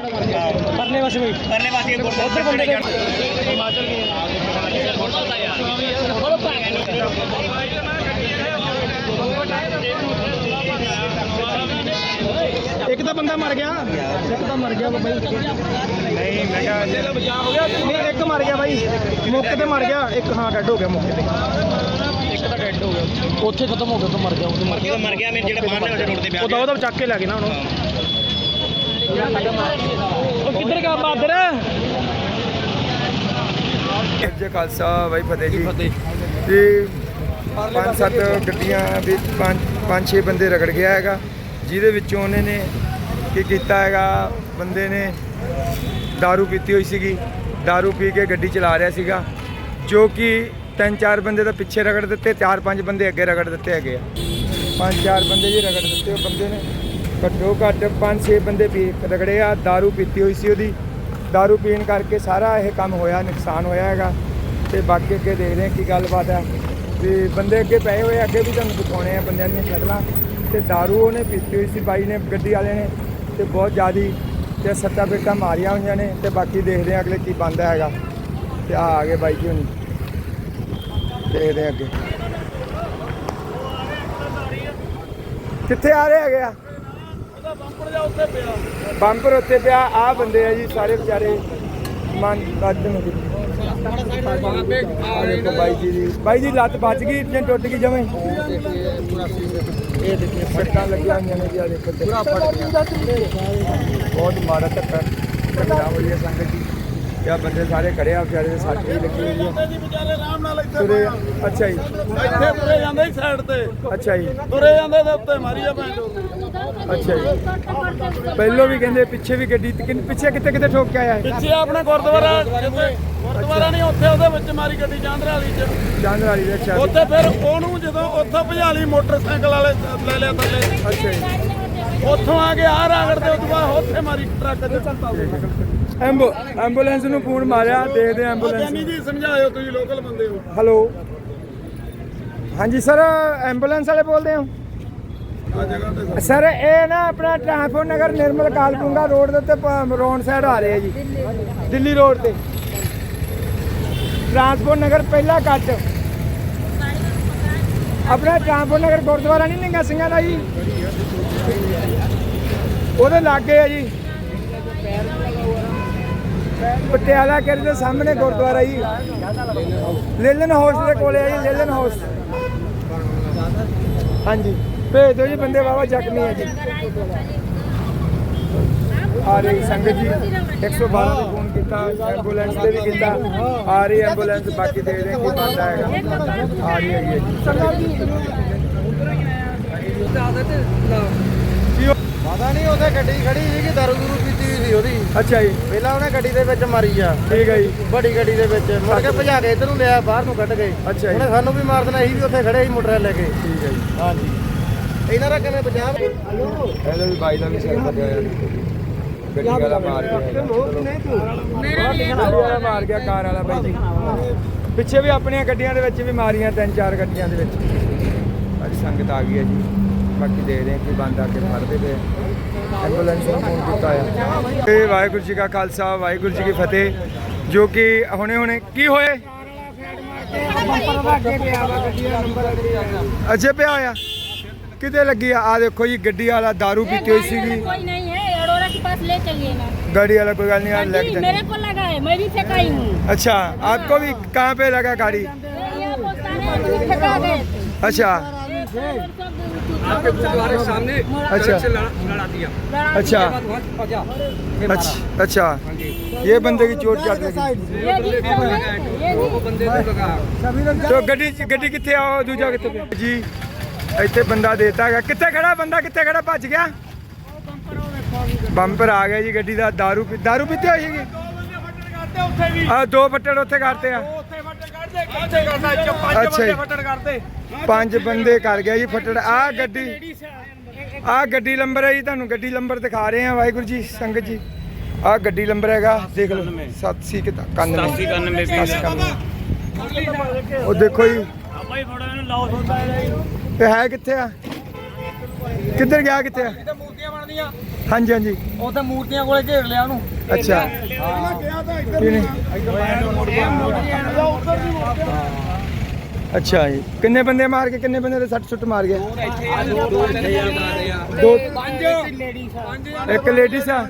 ਪਰਲੇ ਪਾਸੇ ਬਈ। ਪਰਲੇ ਪਾਸੇ ਉਧਰ ਬੰਦੇ ਦੇ- ਹਿਮਾਚਲ ਇੱਕ ਤਾਂ ਬੰਦਾ ਮਰ ਗਿਆ। ਇੱਕ ਤਾਂ ਮਰ ਗਿਆ ਬਾਈ ਨਹੀਂ ਮੈਂ ਕਿਹਾ ਹੋ ਗਿਆ? ਨਹੀਂ ਇੱਕ ਮਰ ਗਿਆ ਬਾਈ। ਮੌਕੇ ਤੇ ਮਰ ਗਿਆ। ਇੱਕ ਹਾਂ ਡੈਡ ਹੋ ਗਿਆ ਮੌਕੇ ਤੇ। ਇੱਕ ਤਾਂ ਡੈਡ ਹੋ ਗਿਆ। ਉੱਥੇ ਖਤਮ ਹੋ ਗਿਆ ਤਾਂ ਮਰ ਗਿਆ ਉਹ ਮਰ ਉਹ ਮਰ ਗਿਆ ਮੇਰੇ ਜਿਹੜੇ ਬਾਹਰਲੇ ਵਾਲੇ ਰੋਡ ਤੇ ਪਿਆ ਉਹ ਦਵਾ ਦਵ ਚੱਕ ਕੇ ਲੈ ਗਏ ਨਾ ਉਹਨੂੰ। ਉਹ ਕਿੱਧਰ ਗਿਆ ਬਾਦਰ ਜੇ ਖਾਲਸਾ ਵਾਹਿ ਫਤਿਹ ਜੀ ਤੇ ਪੰਜ ਸੱਤ ਗੱਡੀਆਂ ਵਿੱਚ ਪੰਜ ਪੰਜ ਛੇ ਬੰਦੇ ਰਗੜ ਗਿਆ ਹੈਗਾ ਜਿਹਦੇ ਵਿੱਚੋਂ ਉਹਨੇ ਨੇ ਕੀ ਕੀਤਾ ਹੈਗਾ ਬੰਦੇ ਨੇ दारू ਪੀਤੀ ਹੋਈ ਸੀਗੀ दारू ਪੀ ਕੇ ਗੱਡੀ ਚਲਾ ਰਿਹਾ ਸੀਗਾ ਜੋ ਕਿ ਤਿੰਨ ਚਾਰ ਬੰਦੇ ਤਾਂ ਪਿੱਛੇ ਰਗੜ ਦਿੱਤੇ ਚਾਰ ਪੰਜ ਬੰਦੇ ਅੱਗੇ ਰਗੜ ਦਿੱਤੇ ਹੈਗੇ ਆ ਪੰਜ ਚਾਰ ਬੰਦੇ ਜੀ ਰਗੜ ਦਿੱਤੇ ਉਹ ਬੰਦੇ ਨੇ ਘੱਟੋ ਘੱਟ ਪੰਜ ਛੇ ਬੰਦੇ ਪੀ ਰਗੜੇ ਆ दारू ਪੀਤੀ ਹੋਈ ਸੀ ਉਹਦੀ दारू ਪੀਣ ਕਰਕੇ ਸਾਰਾ ਇਹ ਕੰਮ ਹੋਇਆ ਨੁਕਸਾਨ ਹੋਇਆ ਹੈਗਾ ਤੇ ਬਾਕੀ ਅੱਗੇ ਦੇਖਦੇ ਹਾਂ ਕੀ ਗੱਲਬਾਤ ਹੈ ਵੀ ਬੰਦੇ ਅੱਗੇ ਪਏ ਹੋਏ ਆ, ਅੱਗੇ ਵੀ ਤੁਹਾਨੂੰ ਦਿਖਾਉਣੇ ਆ ਬੰਦਿਆਂ ਦੀਆਂ ਸ਼ਕਲਾਂ ਤੇ दारू ਉਹਨੇ ਪੀਤੀ ਹੋਈ ਸੀ ਬਾਈ ਨੇ ਗੱਡੀ ਵਾਲੇ ਨੇ ਤੇ ਬਹੁਤ ਜ਼ਿਆਦੀ ਤੇ ਸੱਟਾਂ ਪੇਟਾਂ ਮਾਰੀਆਂ ਹੋਈਆਂ ਨੇ ਤੇ ਬਾਕੀ ਦੇਖਦੇ ਹਾਂ ਅਗਲੇ ਕੀ ਬੰਦਾ ਹੈਗਾ ਤੇ ਆ ਆ ਗਏ ਬਾਈ ਜੀ ਹੁਣੀ ਦੇਖਦੇ ਹਾਂ ਅੱਗੇ ਕਿੱਥੇ ਆ ਰਹੇ ਹੈਗੇ ਆ ਬੰਪਰ ਉੱਤੇ ਪਿਆ। ਆ ਬੰਦੇ ਆ ਜੀ ਸਾਰੇ ਵਿਚਾਰੇ ਮਨ ਲੱਤ ਨੂੰ ਬਾਈ ਜੀ ਦੀ ਬਾਈ ਜੀ ਲੱਤ ਬਚ ਗਈ ਇੱਥੇ ਟੁੱਟ ਗਈ ਜਵੇਂ ਇਹ ਦੇਖੋ ਸੱਟਾਂ ਲੱਗੀਆਂ ਹੋਈਆਂ ਨੇ ਜੀ ਆ ਦੇਖੋ ਪੂਰਾ ਫਟ ਗਿਆ। ਬਹੁਤ ਮਾੜਾ ਧੱਕਾ। ਧੱਕਾ ਹੋਈ ਹੈ ਸੰਗਤ ਜੀ। ਕਿਆ ਬੰਦੇ ਸਾਰੇ ਖੜੇ ਆ ਵਿਚਾਰੇ ਦੇ ਸੱਟ ਵੀ ਲੱਗੀ ਹੋਈ ਹੈ ਵਿਚਾਰੇ ਆਰਾਮ ਨਾਲ ਇੱਥੇ ਤੁਰੇ ਆ। ਅੱਛਾ ਜੀ। ਇੱਥੇ ਤੁਰੇ ਜਾਂਦੇ ਸੀ ਸਾਈਡ ਤੇ। ਅੱਛਾ ਜੀ। ਤੁਰੇ ਜਾਂਦੇ ਤੇ ਉੱਤੇ ਮਾਰੀ ਆ ਭੈਣ। ਅੱਛਾ ਜੀ। ਪਹਿਲੋਂ ਵੀ ਕਹਿੰਦੇ ਪਿੱਛੇ ਵੀ ਗੱਡੀ ਪਿੱਛੇ ਕਿੱਥੇ ਕਿੱਥੇ ਠੋਕ ਕੇ ਆਇਆ ਹੈ ਪਿੱਛੇ ਆਪਣੇ ਗੁਰਦੁਆਰਾ ਗੁਰਦੁਆਰਾ ਨਹੀਂ ਉੱਥੇ ਉਹਦੇ ਵਿੱਚ ਮਾਰੀ ਗੱਡੀ ਜਾਂਦਰਾ ਵਾਲੀ ਚ। ਜਾਂਦ ਵਾਲੀ ਦੇ ਅੱਛਾ ਜੀ। ਉੱਥੇ ਫਿਰ ਉਹਨੂੰ ਜਦੋਂ ਉੱਥੋਂ ਭਜਾ ਲਈ ਮੋਟਰਸਾਈਕਲ ਵਾਲੇ ਲੈ ਲਿਆ ਥੱਲੇ। ਅੱਛਾ ਜੀ। ਉੱਥੋਂ ਆ ਕੇ ਆ ਰਾਗੜ ਦੇ ਉਦੋਂ ਬਾਅਦ ਉੱਥੇ ਮਾਰੀ ਟਰੱਕ ਚ। ਐਂਬੂ ਐਂਬੂਲੈਂਸ ਨੂੰ ਫੋਨ ਮਾਰਿਆ ਦੇਖਦੇ ਐਂਬੂਲੈਂਸ। ਜੀ ਸਮਝਾਇਓ ਤੁਸੀਂ ਲੋਕਲ ਬੰਦੇ ਹੋ। ਹੈਲੋ। ਹਾਂਜੀ ਸਰ ਐਂਬੂਲੈਂਸ ਵਾਲੇ ਬੋਲਦੇ ਹੋ? ਸਰ। ਇਹ ਨਾ ਆਪਣਾ ਟ੍ਰਾਂਸਪੋਰਟ ਨਗਰ ਨਿਰਮਲ ਕਾਲਪੁੰਗਾ ਰੋਡ ਦੇ ਉੱਤੇ ਰੋਡ ਸਾਈਡ ਆ ਰਹੇ ਆ ਜੀ। ਦਿੱਲੀ ਰੋਡ ਤੇ। ਟ੍ਰਾਂਸਪੋਰਟ ਨਗਰ ਪਹਿਲਾ ਕੱਟ। ਆਪਣਾ ਟ੍ਰਾਂਸਪੋਰਟ ਨਗਰ ਗੁਰਦੁਆਰਾ ਨਹੀਂ ਨਿੰਗਾ ਸਿੰਘਾਂ ਦਾ ਜੀ? ਉਹਦੇ ਲਾਗੇ ਆ ਜੀ। ਪਟਿਆਲਾ ਕਿਲੇ ਦੇ ਸਾਹਮਣੇ ਗੁਰਦੁਆਰਾ ਜੀ। ਲੇਲਨ ਹਾਊਸ ਦੇ ਕੋਲੇ ਆ ਜੀ ਲੇਲਨ ਹਾਊਸ ਹਾਂਜੀ ਭੇਜ ਦਿਓ ਜੀ ਬੰਦੇ ਵਾਵਾ ਜ਼ਖਮੀ ਹੈ ਜੀ। ਆ ਰਹੀ ਸੰਗਤ ਜੀ 112 ਤੇ ਫੋਨ ਕੀਤਾ ਐਂਬੂਲੈਂਸ ਤੇ ਵੀ ਕੀਤਾ। ਆ ਰਹੀ ਐਂਬੂਲੈਂਸ ਬਾਕੀ ਦੇ ਰਹੇ ਕੀ ਬੰਦਾ ਹੈਗਾ। ਆ ਰਹੀ ਹੈਗੀ ਹੈ ਜੀ। ਪਤਾ ਨਹੀਂ ਉੱਥੇ ਗੱਡੀ ਖੜੀ ਸੀ ਕਿ ਦਾਰੂ ਦੂਰੂ ਪੀਤੀ ਹੋਈ ਸੀ ਉਹਦੀ। ਅੱਛਾ ਜੀ। ਪਹਿਲਾਂ ਉਹਨੇ ਗੱਡੀ ਦੇ ਵਿੱਚ ਮਾਰੀ ਆ। ਠੀਕ ਹੈ ਜੀ। ਵੱਡੀ ਗੱਡੀ ਦੇ ਵਿੱਚ। ਮੁੜ ਕੇ ਭਜਾ ਕੇ ਇੱਧਰ ਨੂੰ ਲਿਆ ਬਾਹਰ ਨੂੰ ਕੱਢ ਗਏ। ਅੱਛਾ ਜੀ। ਉਹਨੇ ਸਾਨੂੰ ਵੀ ਮਾਰ ਦੇਣਾ ਅਸੀਂ ਵੀ ਉੱਥੇ ਖੜੇ ਸੀ ਮੋਟਰ ਲੈ ਕੇ। ਠੀਕ ਹੈ ਜੀ। ਹਾਂਜੀ। ਇਹਨਾਂ ਦਾ ਕਿਵੇਂ ਬਚਾਅ ਇਹਦਾ ਵੀ ਬਾਈ ਦਾ ਵੀ ਸਿਰ ਫਟਿਆ ਹੋਇਆ ਗੱਡੀ ਵਾਲਾ ਮਾਰ ਗਿਆ ਗੱਡੀ ਵਾਲਾ ਮਾਰ ਗਿਆ ਕਾਰ ਵਾਲਾ ਬਾਈ ਜੀ। ਪਿੱਛੇ ਵੀ ਆਪਣੀਆਂ ਗੱਡੀਆਂ ਦੇ ਵਿੱਚ ਵੀ ਮਾਰੀਆਂ ਤਿੰਨ ਚਾਰ ਗੱਡੀਆਂ ਦੇ ਵਿੱਚ। ਅੱਜ ਸੰਗਤ ਆ ਗਈ ਹੈ ਜੀ। ਬਾਕੀ ਦੇਖਦੇ ਹਾਂ ਕੀ ਬੰਦ ਆ ਕੇ ਫੜਦੇ ਪਏ ਆ। ਐਂਬੂਲੈਂਸ ਨੂੰ ਫੋਨ ਕੀਤਾ ਆ ਤੇ ਵਾਹਿਗੁਰੂ ਜੀ ਕਾ ਖਾਲਸਾ ਵਾਹਿਗੁਰੂ ਜੀ ਕੀ ਫਤਿਹ ਜੋ ਕਿ ਹੁਣੇ ਹੁਣੇ ਕੀ ਹੋਏ ਅੱਛੇ ਪਿਆ ਆ ਕਿਤੇ ਲੱਗੀ ਆ ਆ ਦੇਖੋ ਜੀ ਗੱਡੀ ਵਾਲਾ दारू ਪੀਤੀ ਹੋਈ ਸੀਗੀ कोई नहीं है अरोड़ा के पास ले चलिए ना गाड़ी वाला कोई गाड़ी नहीं आ गाड़ी लग मेरे को लगा है मैं भी फेंकाई हूँ अच्छा आपको भी कहाँ पे लगा गाड़ी यहाँ पोस्ताने में फेंका गए थे। अच्छा आपके गुरुद्वारे सामने अच्छा अच्छा अच्छा अच्छा ये बंदे की चोट चाट लगी ये जी कौन है? ये जी तो ਗੱਡੀ ਗੱਡੀ ਕਿੱਥੇ ਆ ਉਹ ਦੂਜਾ ਕਿੱਥੇ ਪਿਆ ਜੀ ਇੱਥੇ ਬੰਦਾ ਦੇਤਾ ਹੈਗਾ ਕਿੱਥੇ ਖੜਾ ਬੰਦਾ ਕਿੱਥੇ ਖੜਾ ਭੱਜ ਗਿਆ ਬੰਪਰ ਆ ਗਿਆ ਜੀ ਗੱਡੀ ਦਾ दारू ਪੀ दारू ਪੀਤੀ ਹੋਈ ਸੀਗੀ ਆ ਦੋ ਫੱਟੜ ਉੱਥੇ ਕਰਤੇ ਆ ਅੱਛਾ ਜੀ। ਪੰਜ ਬੰਦੇ ਕਰ ਗਿਆ ਜੀ ਫੱਟੜ। ਆ ਗੱਡੀ ਆ ਗੱਡੀ ਨੰਬਰ ਹੈ ਜੀ ਤੁਹਾਨੂੰ ਗੱਡੀ ਨੰਬਰ ਦਿਖਾ ਰਹੇ ਆ ਵਾਹਿਗੁਰੂ ਜੀ ਸੰਗਤ ਜੀ। ਆ ਗੱਡੀ ਨੰਬਰ ਹੈਗਾ ਦੇਖ ਲਓ 87 ਕਿਤਾ 91 ਉਹ ਦੇਖੋ ਜੀ। ਇਹ ਹੈ ਕਿੱਥੇ ਆ? ਕਿੱਧਰ ਗਿਆ ਕਿੱਥੇ ਆ? ਤੇ ਮੂਰਤੀਆਂ ਬਣਦੀਆਂ। ਹਾਂਜੀ ਹਾਂਜੀ। ਉੱਥੇ ਮੂਰਤੀਆਂ ਕੋਲੇ ਘੇਰ ਲਿਆ ਉਹਨੂੰ। ਅੱਛਾ। ਅੱਛਾ ਜੀ। ਕਿੰਨੇ ਬੰਦੇ ਮਾਰ ਕੇ ਕਿੰਨੇ ਬੰਦੇ ਦੇ ਸੱਟ ਸੁੱਟ ਮਾਰ ਗਏ? ਦੋ ਇੱਕ ਲੇਡੀਜ਼ ਆ।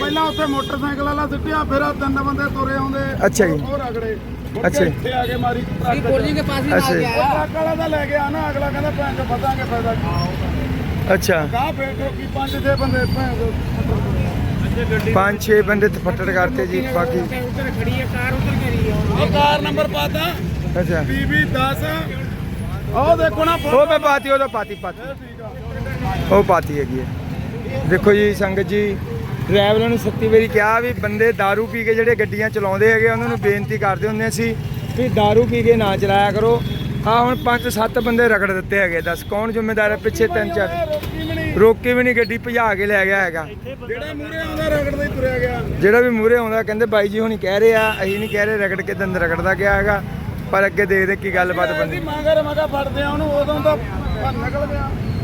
ਪਹਿਲਾਂ ਉੱਥੇ ਮੋਟਰਸਾਈਕਲ ਵਾਲਾ ਸਿੱਟਿਆ ਫਿਰ ਤਿੰਨ ਬੰਦੇ ਤੁਰੇ ਆਉਂਦੇ। ਅੱਛਾ ਜੀ। ਉਹ ਰਗੜੇ। ਅੱਛਾ ਜੀ। ਇੱਥੇ ਆ ਕੇ ਮਾਰੀ ਟਰੱਕ ਕੋਲੀ ਕੇ ਪਾਸ ਅੱਛਾ ਜੀ, ਟਰੱਕ ਵਾਲਾ ਤਾਂ ਲੈ ਗਿਆ ਨਾ ਅਗਲਾ ਕਹਿੰਦਾ ਭੈਣ ਚੋ ਫਸਾਂਗੇ ਫਾਇਦਾ ਕੀ। ਅੱਛਾ। ਕਾ ਫੇਰ ਠੋਕੀ ਪੰਜ ਛੇ ਬੰਦੇ ਭੈਣ ਚੋ ਪੰਜ ਛੇ ਬੰਦੇ ਤੇ ਫੱਟੜ ਕਰਤੇ ਜੀ ਬਾਕੀ। ਉਹ ਕਾਰ ਨੰਬਰ ਪਾਤਾ ਅੱਛਾ। ਬੀਬੀ 10 ਉਹ ਦੇਖੋ ਨਾ ਉਹ ਮੈਂ ਪਾਤੀ ਉਹਦਾ ਪਾਤੀ ਪਾਤੀ। ਉਹ ਪਾਤੀ ਹੈਗੀ ਹੈ। ਦੇਖੋ ਜੀ ਸੰਗਤ ਜੀ ਡਰਾਈਵਰਾਂ ਨੂੰ ਸੱਤੀ ਵਾਰੀ ਕਿਹਾ ਵੀ ਬੰਦੇ दारू ਪੀ ਕੇ ਜਿਹੜੇ ਗੱਡੀਆਂ ਚਲਾਉਂਦੇ ਹੈਗੇ ਉਹਨਾਂ ਨੂੰ ਬੇਨਤੀ ਕਰਦੇ ਹੁੰਦੇ ਸੀ ਵੀ दारू ਪੀ ਕੇ ਨਾ ਚਲਾਇਆ ਕਰੋ ਆ ਹੁਣ ਪੰਜ ਸੱਤ ਬੰਦੇ ਰਗੜ ਦਿੱਤੇ ਹੈਗੇ ਦੱਸ ਕੌਣ ਜ਼ਿੰਮੇਦਾਰ ਹੈ ਪਿੱਛੇ ਤਿੰਨ ਚਾਰ ਰੋਕੀ ਵੀ ਨਹੀਂ ਰੋਕੀ ਵੀ ਨਹੀਂ ਗੱਡੀ ਭਜਾ ਕੇ ਲੈ ਗਿਆ ਹੈਗਾ ਜਿਹੜਾ ਮੂਰੇ ਆਉਂਦਾ ਰਗੜਦਾ ਹੀ ਤੁਰਿਆ ਗਿਆ ਜਿਹੜਾ ਵੀ ਮੂਰੇ ਆਉਂਦਾ ਕਹਿੰਦੇ ਬਾਈ ਜੀ ਹੁਣੀ ਕਹਿ ਰਹੇ ਆ ਅਸੀਂ ਨਹੀਂ ਕਹਿ ਰਹੇ ਰਗੜ ਕੇ ਦੰਦ ਰਗੜਦਾ ਗਿਆ ਹੈਗਾ ਪਰ ਅੱਗੇ ਦੇਖਦੇ ਕੀ ਗੱਲਬਾਤ ਬੰਦੀ ਬੰਦੀ ਮੰਗਰ ਮਗਾ ਫੜਦੇ ਆ ਉਹਨੂੰ ਉਦੋਂ ਤਾਂ ਭੰਨ ਨਿਕਲ ਗਿਆ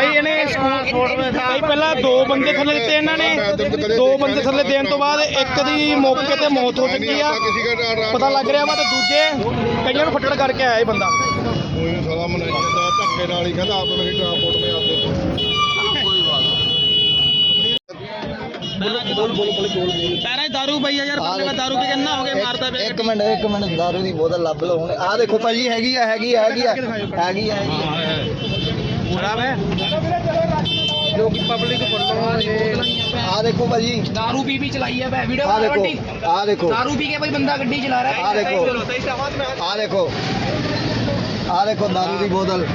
ਭਾਈ ਇਹਨੇ ਸਕੂਲ ਭਾਈ ਪਹਿਲਾਂ ਦੋ ਬੰਦੇ ਥੱਲੇ ਦਿੱਤੇ ਇਹਨਾਂ ਨੇ। ਦੋ ਬੰਦੇ ਥੱਲੇ ਦੇਣ ਤੋਂ ਬਾਅਦ ਇੱਕ ਦੀ ਮੌਕੇ ਤੇ ਮੌਤ ਹੋ ਚੁੱਕੀ ਆ। ਪਤਾ ਲੱਗ ਰਿਹਾ ਵਾ ਤੇ ਦੂਜੇ ਕਈਆਂ ਨੂੰ ਫੱਟੜ ਕਰਕੇ ਆਇਆ ਇਹ ਬੰਦਾ। ਕੋਈ ਨੀ ਸਾਲਾ ਮਨਾਈ ਜਾਂਦਾ ਧੱਕੇ ਨਾਲ ਹੀ ਕਹਿੰਦਾ ਆਪ ਮੇਰੀ ਟਰਾਂਸਪੋਰਟ ਮੇ ਆਤੇ ਸਾਰਾ ਦਾਰੂ ਪਈ ਆ ਯਾਰ ਬੰਦੇ ਦਾ ਦਾਰੂ ਪੀ ਕੇ ਨਾ ਹੋ ਗਏ ਮਾਰਦਾ ਪਿਆ। ਇੱਕ ਮਿੰਟ ਇੱਕ ਮਿੰਟ ਦਾਰੂ ਦੀ ਬੋਤਲ ਲੱਭ ਲਓ ਹੁਣ। ਆਹ ਦੇਖੋ ਭਾਜੀ ਹੈਗੀ ਆ ਹੈਗੀ ਆ ਹੈਗੀ ਆ। ਹੈਗੀ ਆ ਖਰਾਬ ਹੈ ਜੋ ਕਿ ਪਬਲਿਕ ਵੱਲੋਂ ਇਹ ਆਹ ਦੇਖੋ ਭਾਜੀ। ਦਾਰੂ ਪੀ ਪੀ ਚਲਾਈ ਹੈ ਬੈ ਵੀਡੀਓ ਆਹ ਦੇਖੋ ਆਹ ਦੇਖੋ। ਦਾਰੂ ਪੀ ਕੇ ਭਾਈ ਬੰਦਾ ਗੱਡੀ ਚਲਾ ਰਿਹਾ ਆਹ ਦੇਖੋ। ਆਹ ਦੇਖੋ। ਆਹ ਦੇਖੋ ਦਾਰੂ ਦੀ ਬੋਤਲ।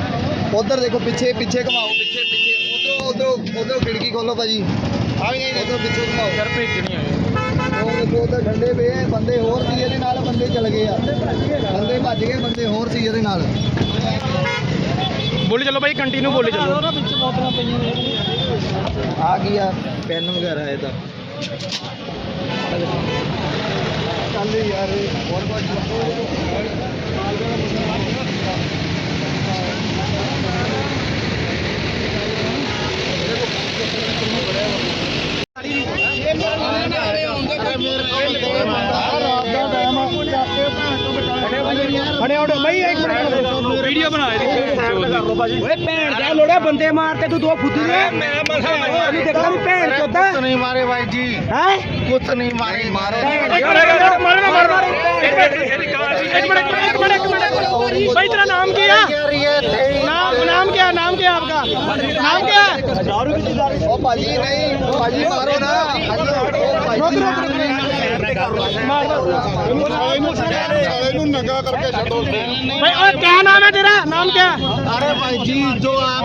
ਉਧਰ ਦੇਖੋ ਪਿੱਛੇ ਪਿੱਛੇ ਘਮਾਓ। ਪਿੱਛੇ ਪਿੱਛੇ। ਉਧਰੋਂ ਉਧਰੋਂ ਉਧਰੋਂ ਖਿੜਕੀ ਖੋਲੋ ਭਾਜੀ। ਆ ਵੀ ਨਹੀਂ ਉਧਰ ਪਿੱਛੇ ਘਮਾਓ। ਯਾਰ ਭੇਜਣੀ ਆ ਉਹ ਦੇਖੋ ਉਧਰ ਠੰਡੇ ਪਏ ਆ, ਬੰਦੇ ਹੋਰ ਸੀ ਇਹਦੇ ਨਾਲ ਬੰਦੇ ਚਲ ਗਏ ਆ। ਬੰਦੇ ਭੱਜ ਗਏ ਬੰਦੇ ਹੋਰ ਸੀ ਇਹਦੇ ਨਾਲ। ਬੋਲੀ ਚੱਲੋ ਭਾਈ ਕੰਟੀਨਿਊ ਬੋਲੀ ਚੱਲੋ। ਆ ਕੀ ਆ? ਪੈਨ ਵਗੈਰਾ ਇਹਦਾ ਚੱਲ ਯਾਰ ਹੋਰ ਖੜੇ ਆਉਟ ਭਾਈ ਇੱਕ ਮਿੰਟ। ਵੀਡੀਓ ਬਣਾ ਇਹਦੀ ਓਏ ਭੈਣ ਦਾ ਲੋੜਾ ਬੰਦੇ ਮਾਰ ਤੇ ਤੂੰ ਦੋ ਫੁੱਦੀ ਨੇ ਮੈਂ ਮਸਾ ਮਾਰੀ ਭੈਣ ਚੋਦਾ। ਕੁੱਤ ਨਹੀਂ ਮਾਰੇ ਬਾਈ ਜੀ। ਹੈ? ਕੁੱਤ ਨਹੀਂ ਮਾਰੇ। ਮਾਰੇ। ਨਾ ਮਾਰੋ ਇੱਕ ਮਿੰਟ ਇੱਕ ਮਿੰਟ ਇੱਕ ਮਿੰਟ ਭਾਈ ਤੇਰਾ ਨਾਮ ਕੀ ਆ? ਨਾਮ ਨਾਮ ਕੀ ਆ? ਨਾਮ ਕੀ ਆ ਆਪਕਾ ਨਾਮ ਕੀ ਆ? ਦਾਰੂ ਵੀ ਦਾਰੂ ਓ ਭਾਜੀ ਨਹੀਂ ਭਾਜੀ ਮਾਰੋ ਨਾ। ਰੁਕ ਰੁਕ ਰੁਕ। ਸਾਲੇ ਨੂੰ ਸਾਲੇ ਨੂੰ ਨੰਗਾ ਕਰਕੇ ਛੱਡੋ ਭਾਈ ਓਏ ਕਿਆ ਨਾਮ ਹੈ ਤੇਰਾ? ਨਾਮ ਕਿਆ? ਅਰੇ ਭਾਈ ਜੀ ਜੋ ਆਪ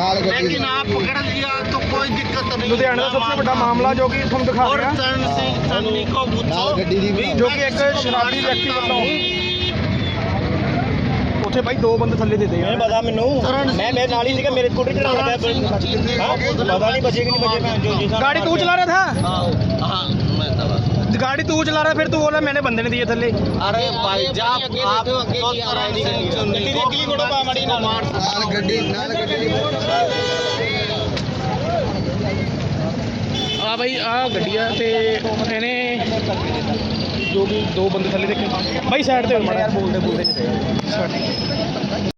लेकिन आप पकड़ लिया तो कोई दिक्कत नहीं ਲੁਧਿਆਣਾ ਦਾ ਸਭ ਤੋਂ ਵੱਡਾ ਮਾਮਲਾ ਜੋ ਕਿ ਤੁਹਾਨੂੰ ਦਿਖਾ ਰਿਹਾ सन सिंह सन्नी को पूछो गड्डी दी ਜੋ ਕਿ ਇੱਕ ਸ਼ਰਾਬੀ ਵਿਅਕਤੀ ਵੱਲੋਂ ਉੱਥੇ ਭਾਈ ਦੋ ਬੰਦੇ ਥੱਲੇ ਦੇ ਦੇ ਯਾਰ ਪਤਾ ਮੈਨੂੰ ਮੈਂ ਮੇਰੇ ਨਾਲ ਹੀ ਸੀਗਾ ਮੇਰੇ ਸਕੂਟਰ ਚੜਾ ਲੱਗਾ ਪਤਾ ਨਹੀਂ ਬਚੇ ਕਿ ਨਹੀਂ ਬਚੇ ਭੈਣ ਜੋ ਜੀ गाड़ी तू चला रहा था हाँ मैं दवा गाड़ी तू चला रहा फिर तू बोला मैंने बंदे ने दिए थल्ले अरे भाई जाप आप तो तरह से चुन्नी को ਕੀ ਕੋੜਾ ਪਾ ਮੜੀ ਨਾਲ नाल गड्डी नाल गड्डी ਆ ਭਾਈ ਆ ਗੱਡੀਆਂ ਤੇ ਇਹਨੇ ਜੋ ਵੀ ਦੋ ਬੰਦੇ ਥੱਲੇ ਦੇਖੇ ਭਾਈ ਸਾਈਡ ਤੇ ਮੜਾ ਯਾਰ ਬੋਲਦੇ ਬੋਲਦੇ